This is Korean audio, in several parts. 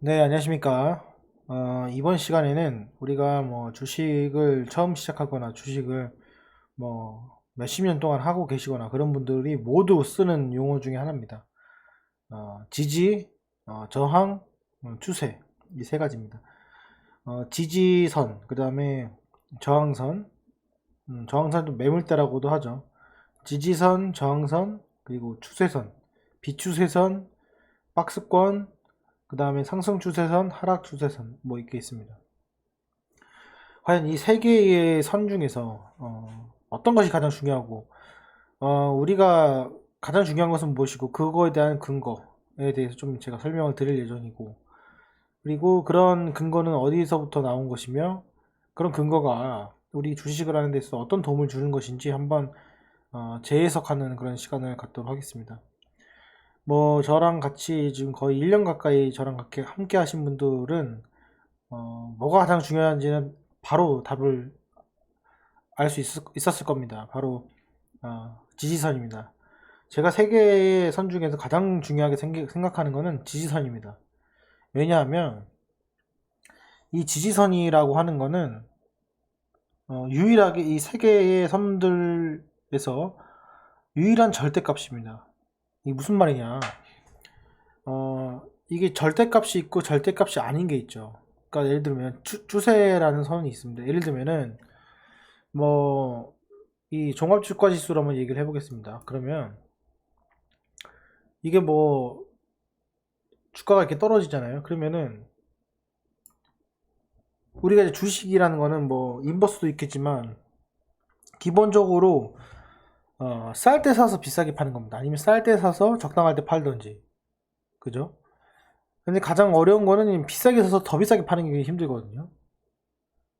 네, 안녕하십니까. 어, 이번 시간에는 우리가 뭐 주식을 처음 시작하거나 주식을 뭐 몇십 년 동안 하고 계시거나 그런 분들이 모두 쓰는 용어 중에 하나입니다. 어, 지지, 어, 저항, 어, 추세. 이 세 가지입니다. 어, 지지선, 그 다음에 저항선, 음, 저항선도 매물대라고도 하죠. 지지선, 저항선, 그리고 추세선, 비추세선, 박스권, 그 다음에 상승 추세선, 하락 추세선 뭐 이렇게 있습니다. 과연 이 세 개의 선 중에서 어, 떤 것이 가장 중요하고 어, 우리가 가장 중요한 것은 무엇이고 그거에 대한 근거에 대해서 좀 제가 설명을 드릴 예정이고 그리고 그런 근거는 어디서부터 나온 것이며 그런 근거가 우리 주식을 하는 데 있어서 어떤 도움을 주는 것인지 한번 어, 재해석하는 그런 시간을 갖도록 하겠습니다. 뭐 저랑 같이 지금 거의 1년 가까이 저랑 함께, 함께 하신 분들은 어, 뭐가 가장 중요한지는 바로 답을 알 수 있었을 겁니다. 바로 어, 지지선입니다. 제가 세 개의 선 중에서 가장 중요하게 생각하는 것은 지지선입니다. 왜냐하면 이 지지선이라고 하는 거는 어, 유일하게 이세 개의 선들에서 유일한 절대값입니다. 이게 무슨 말이냐? 어, 이게 절대값이 있고 절대값이 아닌 게 있죠. 그러니까 예를 들면 추, 추세라는 선이 있습니다. 예를 들면은 뭐 이 종합 주가 지수로 한번 얘기를 해보겠습니다. 그러면 이게 뭐 주가가 이렇게 떨어지잖아요. 그러면은 우리가 이제 주식이라는 거는 뭐 인버스도 있겠지만 기본적으로 어, 쌀 때 사서 비싸게 파는 겁니다. 아니면 쌀 때 사서 적당할 때 팔던지. 그죠? 근데 가장 어려운 거는 비싸게 사서 더 비싸게 파는 게 힘들거든요.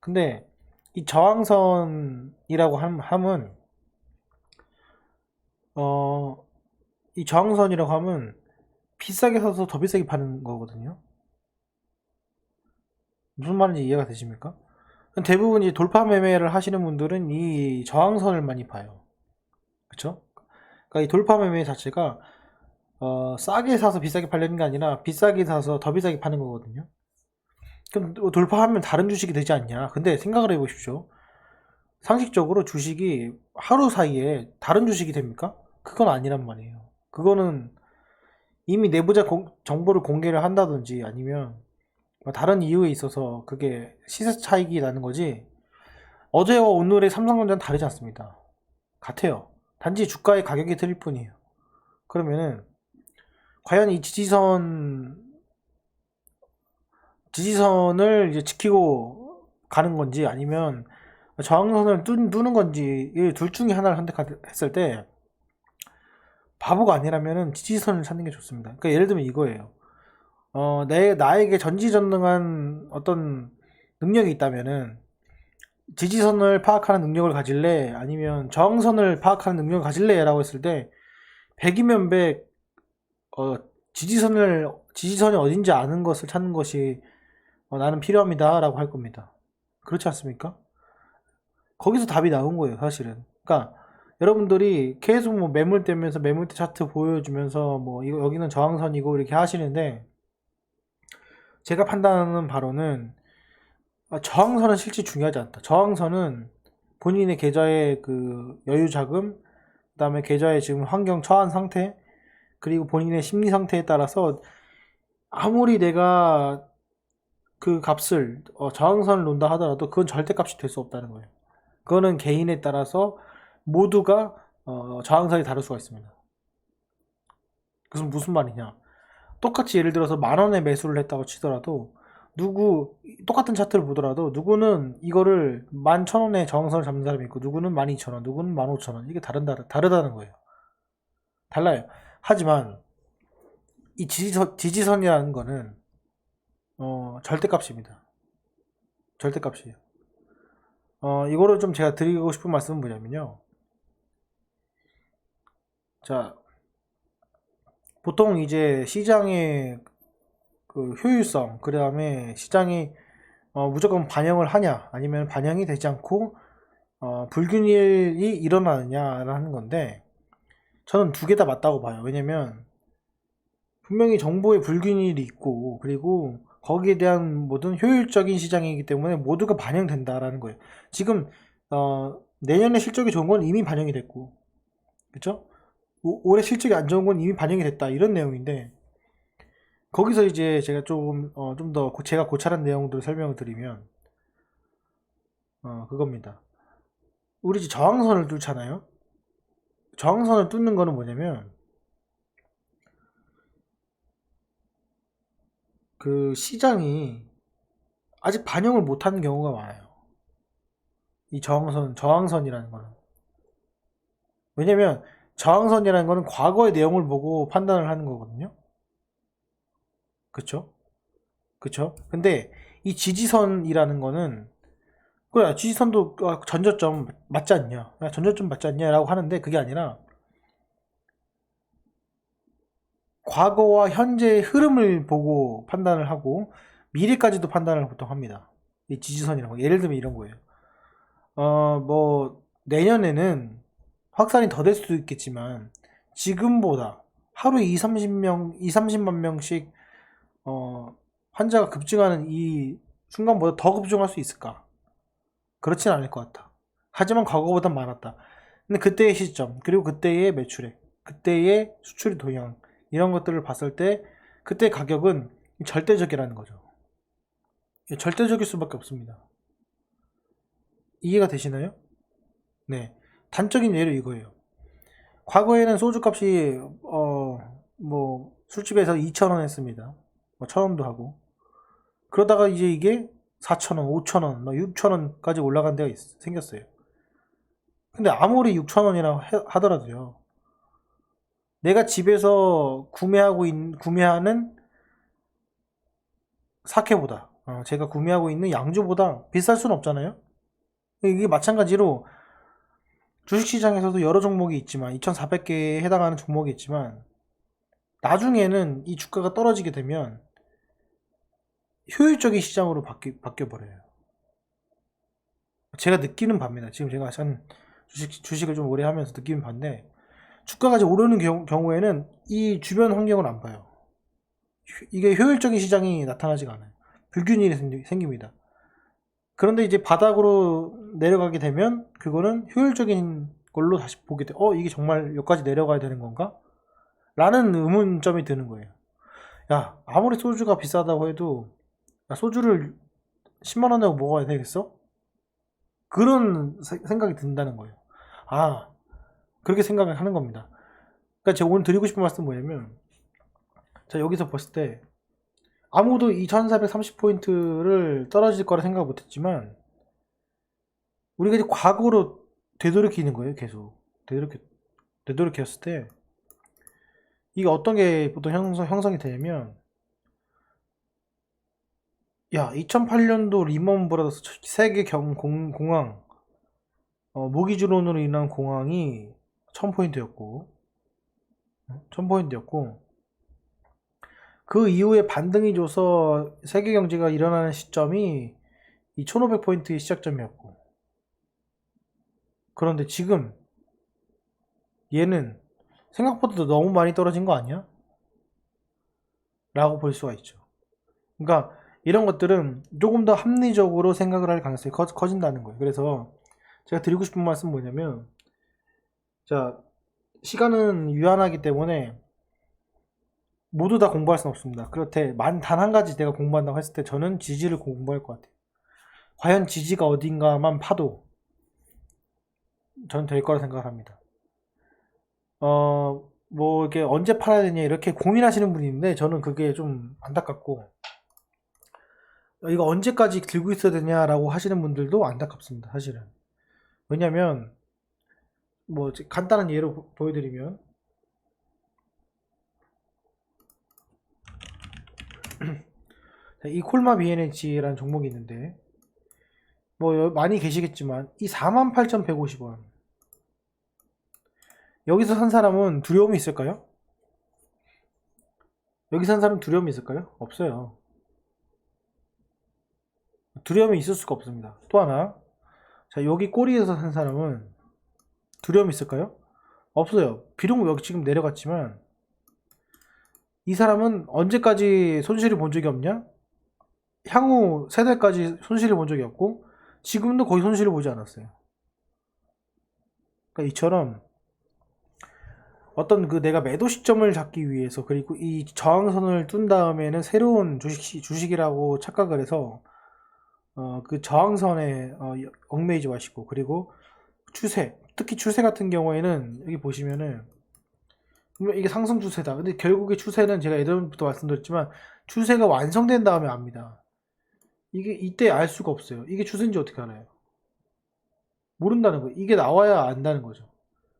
근데 이 저항선이라고 함- 함은 어, 이 저항선이라고 하면 비싸게 사서 더 비싸게 파는 거거든요. 무슨 말인지 이해가 되십니까? 대부분 이제 돌파 매매를 하시는 분들은 이 저항선을 많이 봐요. 그쵸? 그러니까 이 돌파 매매 자체가 어, 싸게 사서 비싸게 팔리는 게 아니라 비싸게 사서 더 비싸게 파는 거거든요. 그럼 또 돌파하면 다른 주식이 되지 않냐? 근데 생각을 해보십시오. 상식적으로 주식이 하루 사이에 다른 주식이 됩니까? 그건 아니란 말이에요. 그거는 이미 내부자 공- 정보를 공개를 한다든지 아니면 뭐 다른 이유에 있어서 그게 시세 차익이 나는 거지 어제와 오늘의 삼성전자는 다르지 않습니다. 같아요. 단지 주가의 가격이 틀릴 뿐이에요. 그러면은 과연 이 지지선 지지선을 이제 지키고 가는 건지 아니면 저항선을 뚫, 는 건지 이둘 중에 하나를 선택했을 때 바보가 아니라면은 지지선을 찾는 게 좋습니다. 그러니까 예를 들면 이거예요. 어, 내 나에게 전지전능한 어떤 능력이 있다면은 지지선을 파악하는 능력을 가질래? 아니면 저항선을 파악하는 능력을 가질래? 라고 했을 때 100이면 100 어, 지지선을 지지선이 어딘지 아는 것을 찾는 것이 어, 나는 필요합니다 라고 할 겁니다. 그렇지 않습니까? 거기서 답이 나온 거예요, 사실은. 그러니까 여러분들이 계속 뭐 매물대면서 매물대 차트 보여주면서 뭐 이거 여기는 저항선이고 이렇게 하시는데 제가 판단하는 바로는 아, 저항선은 실제 중요하지 않다. 저항선은 본인의 계좌의 그 여유 자금, 그 다음에 계좌의 지금 환경 처한 상태, 그리고 본인의 심리 상태에 따라서 아무리 내가 그 값을 어, 저항선을 놓는다 하더라도 그건 절대값이 될 수 없다는 거예요. 그거는 개인에 따라서 모두가 어, 저항선이 다를 수가 있습니다. 그래서 무슨 말이냐? 똑같이 예를 들어서 만 원에 매수를 했다고 치더라도 누구 똑같은 차트를 보더라도 누구는 이거를 만천 원에 저항선을 잡는 사람이 있고 누구는 만 이천 원, 누구는 만 오천 원 이게 다른다 다르다는 거예요. 달라요. 하지만 이 지지선 지지선이라는 거는 어, 절대값입니다. 절대값이에요. 어, 이거를 좀 제가 드리고 싶은 말씀은 뭐냐면요. 자, 보통 이제 시장의 그 효율성, 그 다음에 시장이 어, 무조건 반영을 하냐, 아니면 반영이 되지 않고 어, 불균일이 일어나느냐라는 건데, 저는 두 개 다 맞다고 봐요. 왜냐면 분명히 정보의 불균일이 있고 그리고 거기에 대한 모든 효율적인 시장이기 때문에 모두가 반영된다라는 거예요. 지금 어, 내년에 실적이 좋은 건 이미 반영이 됐고, 그렇죠? 올해 실적이 안 좋은 건 이미 반영이 됐다 이런 내용인데 거기서 이제 제가 좀 어, 좀 더 제가 고찰한 내용들을 설명을 드리면 어, 그겁니다. 우리 이제 저항선을 뚫잖아요. 저항선을 뚫는 거는 뭐냐면 그 시장이 아직 반영을 못하는 경우가 많아요. 이 저항선, 저항선이라는 거는. 왜냐면 저항선이라는 거는 과거의 내용을 보고 판단을 하는 거거든요. 그쵸? 그쵸? 근데 이 지지선이라는 거는 그래 지지선도 아, 전저점 맞지 않냐 야, 전저점 맞지 않냐라고 하는데 그게 아니라 과거와 현재의 흐름을 보고 판단을 하고 미래까지도 판단을 보통 합니다. 이 지지선이라는 거. 예를 들면 이런 거예요. 어, 뭐, 내년에는 확산이 더 될 수도 있겠지만, 지금보다 하루에 2, 30명, 2, 30만 명씩, 어, 환자가 급증하는 이 순간보다 더 급증할 수 있을까? 그렇진 않을 것 같아. 하지만 과거보다 많았다. 근데 그때의 시점, 그리고 그때의 매출액, 그때의 수출 동향, 이런 것들을 봤을 때, 그때 가격은 절대적이라는 거죠. 절대적일 수밖에 없습니다. 이해가 되시나요? 네. 단적인 예로 이거예요. 과거에는 소주 값이, 어, 뭐, 술집에서 2,000원 했습니다. 뭐, 1,000원도 하고. 그러다가 이제 이게 4,000원, 5,000원, 뭐 6,000원까지 올라간 데가 있, 생겼어요. 근데 아무리 6,000원이라 하더라도요. 내가 집에서 구매하고 있, 구매하는 사케보다, 어, 제가 구매하고 있는 양주보다 비쌀 수는 없잖아요? 이게 마찬가지로 주식시장에서도 여러 종목이 있지만 2,400개에 해당하는 종목이 있지만 나중에는 이 주가가 떨어지게 되면 효율적인 시장으로 바뀌, 바뀌어버려요. 제가 느끼는 바입니다. 지금 제가 한 주식, 주식을 좀 오래 하면서 느끼는 바인데 주가가 이제 오르는 경우, 경우에는 이 주변 환경을 안 봐요. 이게 효율적인 시장이 나타나지가 않아요. 불균일이 생깁니다. 그런데 이제 바닥으로 내려가게 되면 그거는 효율적인 걸로 다시 보게 돼. 어, 이게 정말 여기까지 내려가야 되는 건가? 라는 의문점이 드는 거예요. 야, 아무리 소주가 비싸다고 해도 야, 소주를 10만 원 내고 먹어야 되겠어? 그런 세- 생각이 든다는 거예요. 아, 그렇게 생각을 하는 겁니다. 그러니까 제가 오늘 드리고 싶은 말씀은 뭐냐면 자, 여기서 봤을 때 아무도 이 1430포인트를 떨어질 거라 생각 못 했지만 우리가 이제 과거로 되돌이키는 거예요 계속 되돌이켰을 때 이게 어떤 게 보통 형성, 형성이 되냐면 야 2008년도 리먼 브라더스 세계 경, 공, 공황 어, 모기주론으로 인한 공황이 1000포인트였고 1000포인트였고 그 이후에 반등이 줘서 세계 경제가 일어나는 시점이 이 1500포인트의 시작점이었고 그런데 지금 얘는 생각보다 너무 많이 떨어진 거 아니야? 라고 볼 수가 있죠. 그러니까 이런 것들은 조금 더 합리적으로 생각을 할 가능성이 커, 커진다는 거예요. 그래서 제가 드리고 싶은 말씀은 뭐냐면 자 시간은 유한하기 때문에 모두 다 공부할 수는 없습니다. 그렇대 단한 가지 내가 공부한다고 했을 때 저는 지지를 공부할 것 같아요. 과연 지지가 어딘가만 파도 저는 될 거라 생각합니다. 어, 뭐 이렇게 언제 팔아야 되냐 이렇게 고민하시는 분이 있는데 저는 그게 좀 안타깝고 이거 언제까지 들고 있어야 되냐라고 하시는 분들도 안타깝습니다. 사실은. 왜냐면 뭐 간단한 예로 보- 보여드리면 자, 이 콜마 BNH라는 종목이 있는데 뭐 여- 많이 계시겠지만 이 48,150원 여기서 산 사람은 두려움이 있을까요? 여기 산 사람 두려움이 있을까요? 없어요. 두려움이 있을 수가 없습니다. 또 하나 자 여기 꼬리에서 산 사람은 두려움이 있을까요? 없어요. 비록 여기 지금 내려갔지만 이 사람은 언제까지 손실을 본 적이 없냐? 향후 세 달까지 손실을 본 적이 없고 지금도 거의 손실을 보지 않았어요. 그러니까 이처럼 어떤 그 내가 매도 시점을 잡기 위해서 그리고 이 저항선을 둔 다음에는 새로운 주식 주식이라고 착각을 해서 어, 그 저항선에 어, 얽매이지 마시고 그리고 추세 특히 추세 같은 경우에는 여기 보시면은 이게 상승 추세다. 근데 결국에 추세는 제가 예전부터 말씀드렸지만 추세가 완성된 다음에 압니다. 이게 이때 알 수가 없어요. 이게 추세인지 어떻게 알아요? 모른다는 거예요. 이게 나와야 안다는 거죠.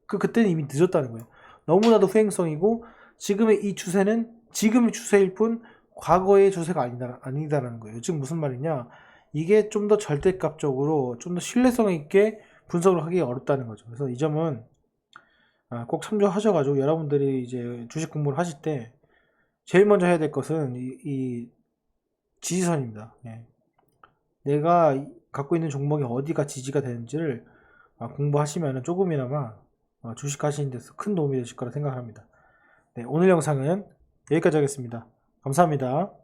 그 그때는 이미 늦었다는 거예요. 너무나도 후행성이고 지금의 이 추세는 지금의 추세일 뿐 과거의 추세가 아니다 아니다라는 거예요. 즉 무슨 말이냐? 이게 좀 더 절대값적으로 좀 더 신뢰성 있게 분석을 하기 어렵다는 거죠. 그래서 이 점은 아, 꼭 참조하셔가지고 여러분들이 이제 주식 공부를 하실 때 제일 먼저 해야 될 것은 이, 이 지지선입니다. 예. 내가 이- 갖고 있는 종목이 어디가 지지가 되는지를 아, 공부하시면 조금이나마 어, 주식 하시는 데서 큰 도움이 되실 거라 생각합니다. 네, 오늘 영상은 여기까지 하겠습니다. 감사합니다.